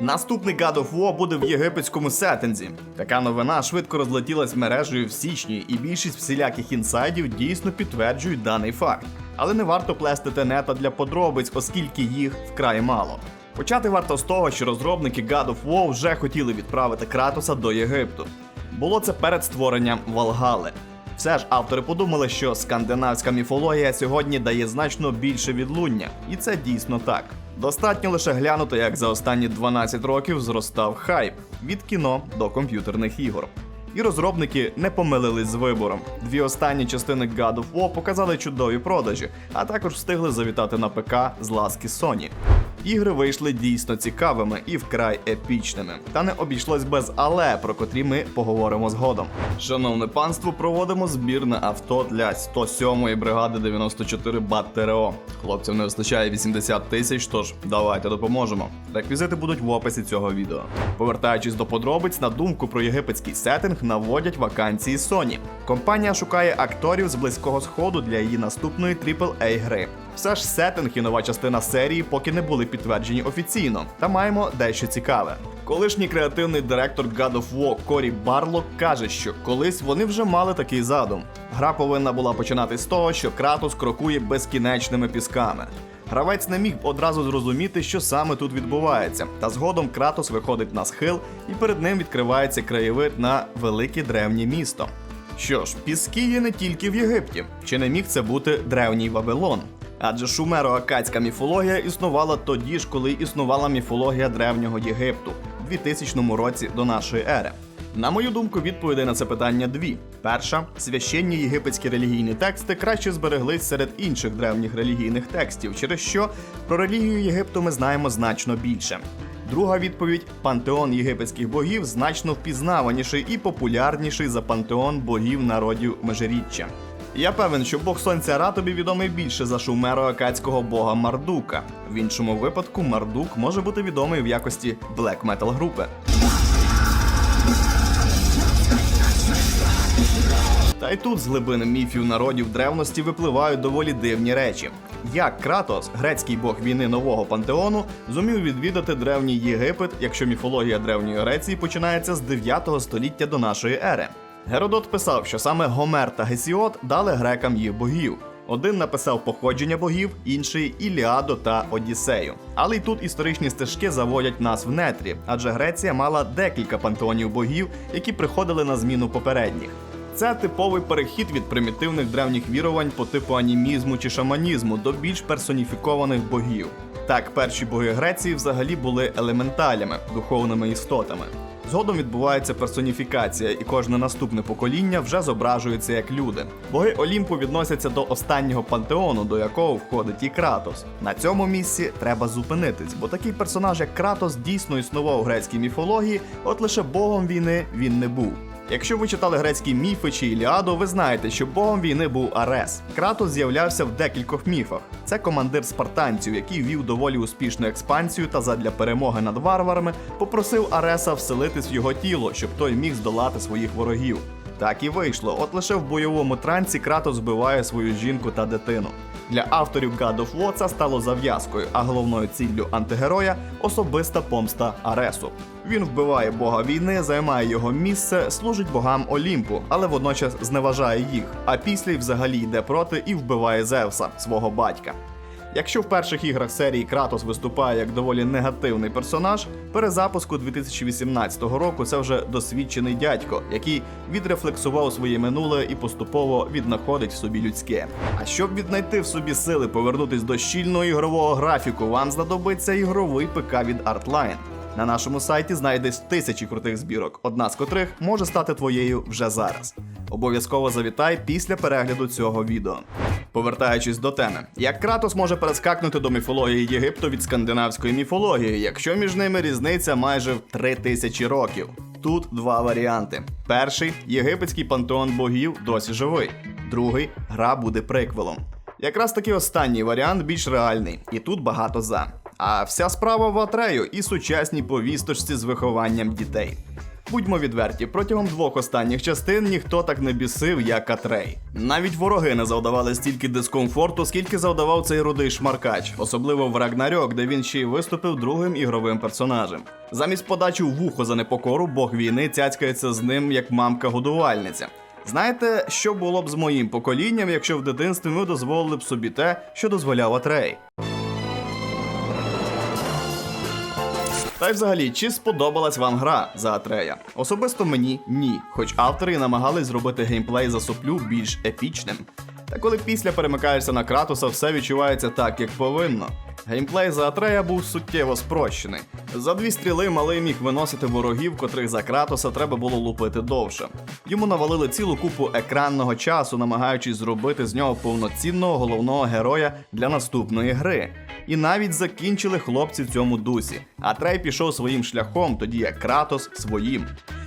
Наступний God of War буде в єгипетському сеттинзі. Така новина швидко розлетілась мережею в січні, і більшість всіляких інсайдів дійсно підтверджують даний факт. Але не варто плести тенета для подробиць, оскільки їх вкрай мало. Почати варто з того, що розробники God of War вже хотіли відправити Кратоса до Єгипту. Було це перед створенням Валгали. Все ж автори подумали, що скандинавська міфологія сьогодні дає значно більше відлуння, і це дійсно так. Достатньо лише глянути, як за останні 12 років зростав хайп від кіно до комп'ютерних ігор. І розробники не помилились з вибором. Дві останні частини God of War показали чудові продажі, а також встигли завітати на ПК з ласки Sony. Ігри вийшли дійсно цікавими і вкрай епічними. Та не обійшлось без але, про котрі ми поговоримо згодом. Шановне панство, проводимо збір на авто для 107-ї бригади 94 БАТ ТРО. Хлопцям не вистачає 80 тисяч, тож давайте допоможемо. Реквізити будуть в описі цього відео. Повертаючись до подробиць, на думку про єгипетський сеттинг наводять вакансії Sony. Компанія шукає акторів з близького сходу для її наступної aaa гри. Все ж сеттинг і нова частина серії поки не були підтверджені офіційно, та маємо дещо цікаве. Колишній креативний директор God of War Корі Барлок каже, що колись вони вже мали такий задум. Гра повинна була починати з того, що Кратос крокує безкінечними пісками. Гравець не міг одразу зрозуміти, що саме тут відбувається, та згодом Кратос виходить на схил, і перед ним відкривається краєвид на велике древнє місто. Що ж, піски є не тільки в Єгипті, чи не міг це бути древній Вавилон? Адже шумеро-акадська міфологія існувала тоді ж, коли існувала міфологія древнього Єгипту у 2000 році до нашої ери. На мою думку, відповідей на це питання дві: перша священні єгипетські релігійні тексти краще збереглись серед інших древніх релігійних текстів, через що про релігію Єгипту ми знаємо значно більше. Друга відповідь: пантеон єгипетських богів значно впізнаваніший і популярніший за пантеон богів народів Межиріччя. Я певен, що бог сонця Ра тобі відомий більше за шумеро-акадського бога Мардука. В іншому випадку Мардук може бути відомий в якості блек метал групи. Та й тут з глибини міфів народів древності випливають доволі дивні речі. Як Кратос, грецький бог війни нового пантеону, зумів відвідати древній Єгипет, якщо міфологія древньої Греції починається з 9 століття до нашої ери. Геродот писав, що саме Гомер та Гесіот дали грекам їх богів. Один написав походження богів, інший Іліаду та Одіссею. Але й тут історичні стежки заводять нас в нетрі, адже Греція мала декілька пантеонів богів, які приходили на зміну попередніх. Це типовий перехід від примітивних древніх вірувань по типу анімізму чи шаманізму до більш персоніфікованих богів. Так, перші боги Греції взагалі були елементалями, духовними істотами. Згодом відбувається персоніфікація, і кожне наступне покоління вже зображується як люди. Боги Олімпу відносяться до останнього пантеону, до якого входить і Кратос. На цьому місці треба зупинитись, бо такий персонаж, як Кратос, дійсно існував у грецькій міфології, от лише богом війни він не був. Якщо ви читали грецькі міфи чи Іліаду, ви знаєте, що богом війни був Арес. Кратос з'являвся в декількох міфах. Це командир спартанців, який вів доволі успішну експансію та задля перемоги над варварами попросив Ареса вселитись в його тіло, щоб той міг здолати своїх ворогів. Так і вийшло. От лише в бойовому трансі Кратос вбиває свою жінку та дитину. Для авторів God of War це стало зав'язкою, а головною ціллю антигероя особиста помста Аресу. Він вбиває бога війни, займає його місце, служить богам Олімпу, але водночас зневажає їх. А після й взагалі йде проти і вбиває Зевса, свого батька. Якщо в перших іграх серії Кратос виступає як доволі негативний персонаж, перезапуску 2018 року це вже досвідчений дядько, який відрефлексував своє минуле і поступово віднаходить в собі людське. А щоб віднайти в собі сили повернутись до щільного ігрового графіку, вам знадобиться ігровий ПК від Artline. На нашому сайті знайдеш тисячі крутих збірок, одна з котрих може стати твоєю вже зараз. Обов'язково завітай після перегляду цього відео. Повертаючись до теми, як Кратос може перескакнути до міфології Єгипту від скандинавської міфології, якщо між ними різниця майже в три тисячі років. Тут два варіанти: перший єгипетський пантеон богів досі живий, другий гра буде приквелом. Якраз таки останній варіант більш реальний, і тут багато за. А вся справа в Атрею і сучасній повісточці з вихованням дітей. Будьмо відверті, протягом двох останніх частин ніхто так не бісив, як Атрей. Навіть вороги не завдавали стільки дискомфорту, скільки завдавав цей рудий шмаркач, особливо в Рагнарьок, де він ще й виступив другим ігровим персонажем. Замість подачі в вухо за непокору, бог війни цяцькається з ним як мамка-годувальниця. Знаєте, що було б з моїм поколінням, якщо в дитинстві ми дозволили б собі те, що дозволяв Атрей? Та й взагалі, чи сподобалась вам гра за Атрея? Особисто мені ні, хоч автори намагались зробити геймплей за соплю більш епічним. Та коли після перемикаєшся на Кратоса, все відчувається так, як повинно. Геймплей за Атрея був суттєво спрощений. За дві стріли малий міг виносити ворогів, котрих за Кратоса треба було лупити довше. Йому навалили цілу купу екранного часу, намагаючись зробити з нього повноцінного головного героя для наступної гри. І навіть закінчили хлопці в цьому дусі. А Трей пішов своїм шляхом, тоді як Кратос своїм.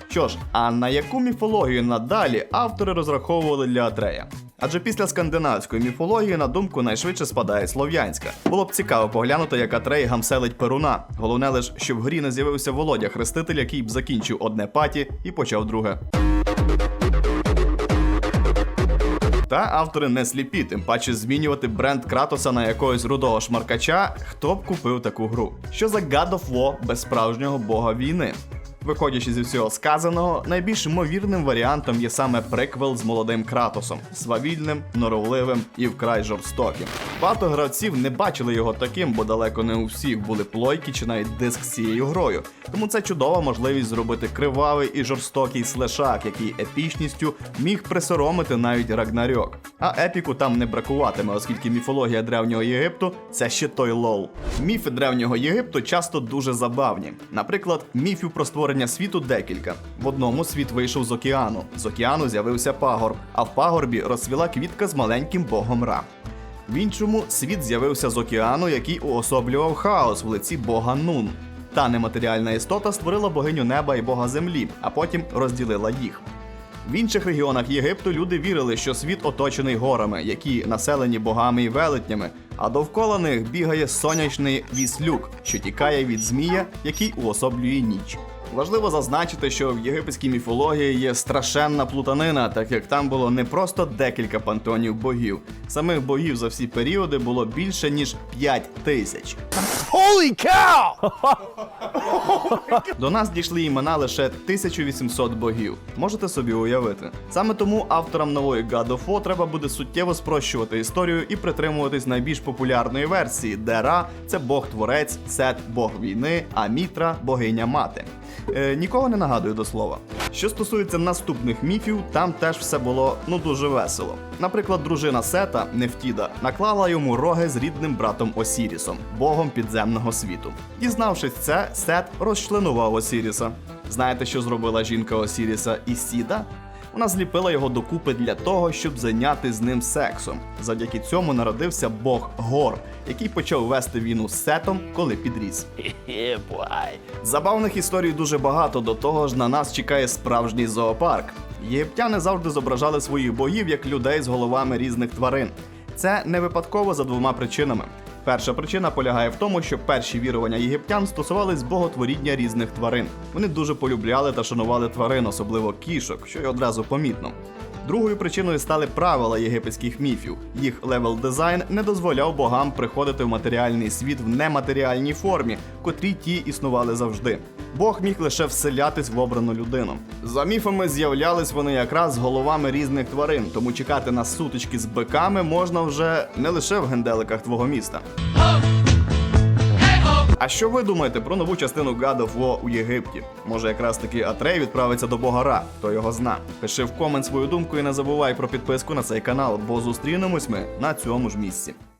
Що ж, а на яку міфологію надалі автори розраховували для Атрея? Адже після скандинавської міфології на думку найшвидше спадає слов'янська. Було б цікаво поглянути, як Атрей гамселить Перуна. Головне лише, щоб в грі не з'явився Володя Хреститель, який б закінчив одне паті і почав друге. Та автори не сліпі, тим паче змінювати бренд Кратоса на якогось рудого шмаркача, хто б купив таку гру. Що за God of War без справжнього бога війни? Виходячи зі всього сказаного, найбільш ймовірним варіантом є саме приквел з молодим Кратосом, свавільним, норовливим і вкрай жорстоким. Багато гравців не бачили його таким, бо далеко не у всіх були плойки чи навіть диск з цією грою. Тому це чудова можливість зробити кривавий і жорстокий слешак, який епічністю міг присоромити навіть Рагнарьок. А епіку там не бракуватиме, оскільки міфологія древнього Єгипту це ще той лол. Міфи древнього Єгипту часто дуже забавні. Наприклад, міфів про створення світу декілька. В одному світ вийшов з океану. З океану з'явився пагорб, а в пагорбі розцвіла квітка з маленьким богом Ра. В іншому світ з'явився з океану, який уособлював хаос в лиці бога Нун. Та нематеріальна істота створила богиню неба і бога землі, а потім розділила їх. В інших регіонах Єгипту люди вірили, що світ оточений горами, які населені богами і велетнями, а довкола них бігає сонячний віслюк, що тікає від змія, який уособлює ніч. Важливо зазначити, що в єгипетській міфології є страшенна плутанина, так як там було не просто декілька пантеонів богів. Самих богів за всі періоди було більше ніж 5 тисяч. Holy cow! До нас дійшли імена лише 1800 богів. Можете собі уявити. Саме тому авторам нової God of War треба буде суттєво спрощувати історію і притримуватись найбільш популярної версії, де Ра це бог-творець, Сет бог війни, а Мітра богиня мати. Е, нікого не нагадую до слова. Що стосується наступних міфів, там теж все було ну дуже весело. Наприклад, дружина Сета, Нефтіда, наклала йому роги з рідним братом Осірісом, богом підземного світу. Дізнавшись це, Сет розчленував Осіріса. Знаєте, що зробила жінка Осіріса Ісіда? Вона зліпила його докупи для того, щоб зайняти з ним сексом. Завдяки цьому народився бог Гор, який почав вести війну з Сетом, коли підріс. Забавних історій дуже багато, до того ж на нас чекає справжній зоопарк. Єгиптяни завжди зображали своїх богів як людей з головами різних тварин. Це не випадково за двома причинами. Перша причина полягає в тому, що перші вірування єгиптян стосувались боготворіння різних тварин. Вони дуже полюбляли та шанували тварин, особливо кішок, що й одразу помітно. Другою причиною стали правила єгипетських міфів. Їх левел дизайн не дозволяв богам приходити в матеріальний світ в нематеріальній формі, котрі ті існували завжди. Бог міг лише вселятись в обрану людину. За міфами з'являлись вони якраз головами різних тварин, тому чекати на сутички з биками можна вже не лише в генделиках твого міста. А що ви думаєте про нову частину God of War у Єгипті? Може, якраз таки Атрей відправиться до Бога Ра, хто його зна. Пиши в комент свою думку і не забувай про підписку на цей канал, бо зустрінемось ми на цьому ж місці.